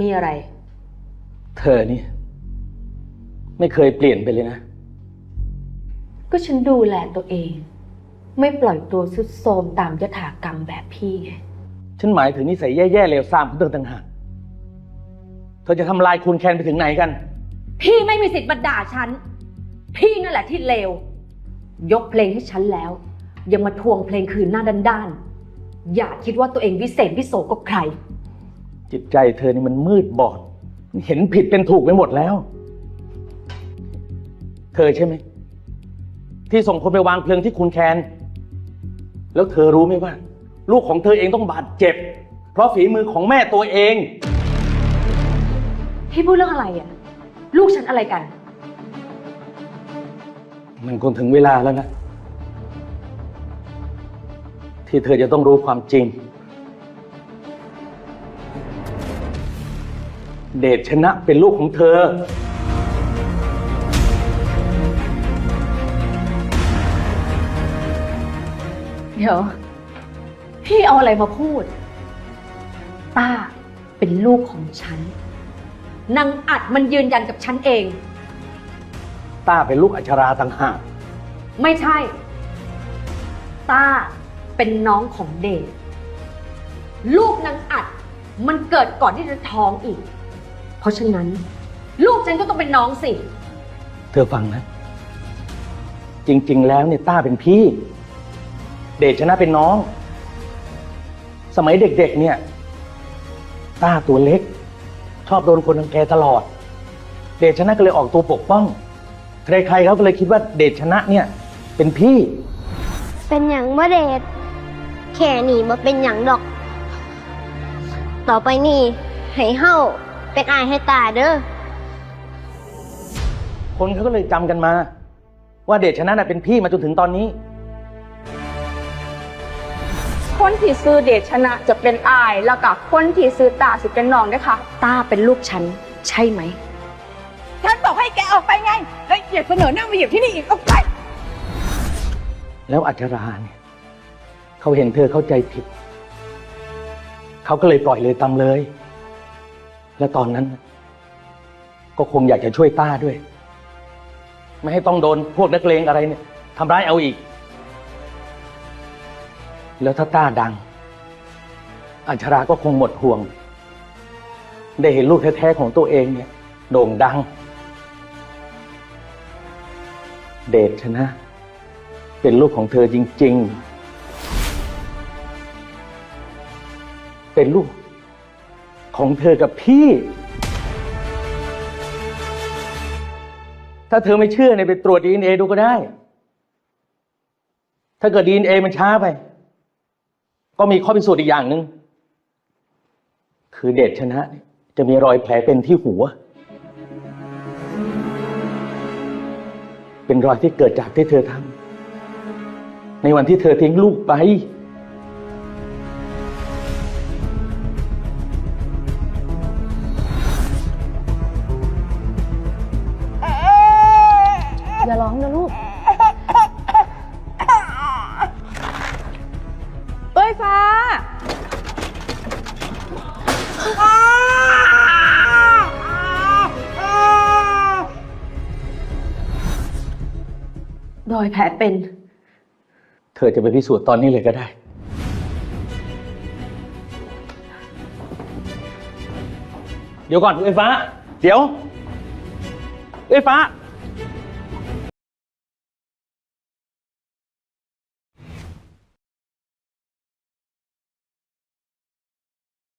มีอะไร เธอนี่ ไม่เคยเปลี่ยนไปเลยนะ ก็ฉันดูแลตัวเอง ไม่ปล่อยตัวสุดโทรมตามยถากรรมแบบพี่ไงฉันหมายถึงนิสัยแย่ๆเลวทรามของเธอต่างหากเธอจะทำลายคุณแคนไปถึงไหนกัน พี่ไม่มีสิทธิ์มาด่าฉัน พี่นั่นแหละที่เลว ยกเพลงให้ฉันแล้ว ยังมาทวงเพลงคืนหน้าด้านๆอย่าคิดว่าตัวเองวิเศษวิโสกับใคร จิตใจเธอนี่มันมืดบอด เห็นผิดเป็นถูกไปหมดแล้ว เธอใช่ไหม ที่ส่งคนไปวางเพลิงที่คุณแคน แล้วเธอรู้ไหมว่า ลูกของเธอเองต้องบาดเจ็บ เพราะฝีมือของแม่ตัวเอง พี่พูดเรื่องอะไรอะลูกฉันอะไรกัน มันคงถึงเวลาแล้วนะ ที่เธอจะต้องรู้ความจริง เดชชนะเป็นลูกของเธอ เดี๋ยว พี่เอาอะไรมาพูด ต้าเป็นลูกของฉันนางอัดมันยืนยันกับฉันเอง ต้าเป็นลูกอัชราต่างหาก ไม่ใช่ ต้าเป็นน้องของเดช ลูกนางอัดมันเกิดก่อนที่จะท้องอีก เพราะฉะนั้น ลูกฉันก็ต้องเป็นน้องสิ เธอฟังนะ จริง ๆ แล้วเนี่ยต้าเป็นพี่ เดชชนะเป็นน้อง สมัยเด็ก ๆ เนี่ย ต้าตัวเล็ก ชอบโดนคนรังแกตลอด เดชชนะก็เลยออกตัวปกป้อง ใครๆเขาก็เลยคิดว่าเดชชนะเนี่ย เป็นพี่ เป็นอย่างเมื่อเดชแค่นี่มาเป็นอย่างดอก ต่อไปนี่ให้เฮา เป็นอายให้ตาเด้อ คนเขาก็เลยจำกันมา ว่าเดชชนะน่ะเป็นพี่มาจนถึงตอนนี้ คนที่ซื้อเดชชนะจะเป็นอาย แล้วก็คนที่ซื้อตาสิเป็นน้องด้วยค่ะ ต้าเป็นลูกฉัน ใช่ไหม ฉันบอกให้แกออกไปไง แล้วอย่าเสนอหน้ามาอยู่ที่นี่อีกออกไป แล้วอัจฉราเนี่ยเขาเห็นเธอเข้าใจผิด เขาก็เลยปล่อยเลยตามเลย และตอนนั้น ก็คงอยากจะช่วยต้าด้วย ไม่ให้ต้องโดนพวกนักเลงอะไรเนี่ยทำร้ายเอาอีก แล้วถ้าต้าดัง อัญชราก็คงหมดห่วง ได้เห็นลูกแท้ๆของตัวเองเนี่ยโด่งดัง เดชชนะ เป็นลูกของเธอจริง ๆ เป็นลูก ของเธอกับพี่ ถ้าเธอไม่เชื่อเนี่ยไปตรวจดีเอ็นเอดูก็ได้ ถ้าเกิดดีเอ็นเอมันช้าไป ก็มีข้อพิสูจน์อีกอย่างหนึ่งคือเดชชนะ จะมีรอยแผลเป็นที่หัว เป็นรอยที่เกิดจากที่เธอทำในวันที่เธอทิ้งลูกไป ฟ้ารอยแผลเป็น เธอจะไปพิสูจน์ตอนนี้เลยก็ได้ เดี๋ยวก่อนเอ้ยฟ้า เดี๋ยว เอ้ยฟ้า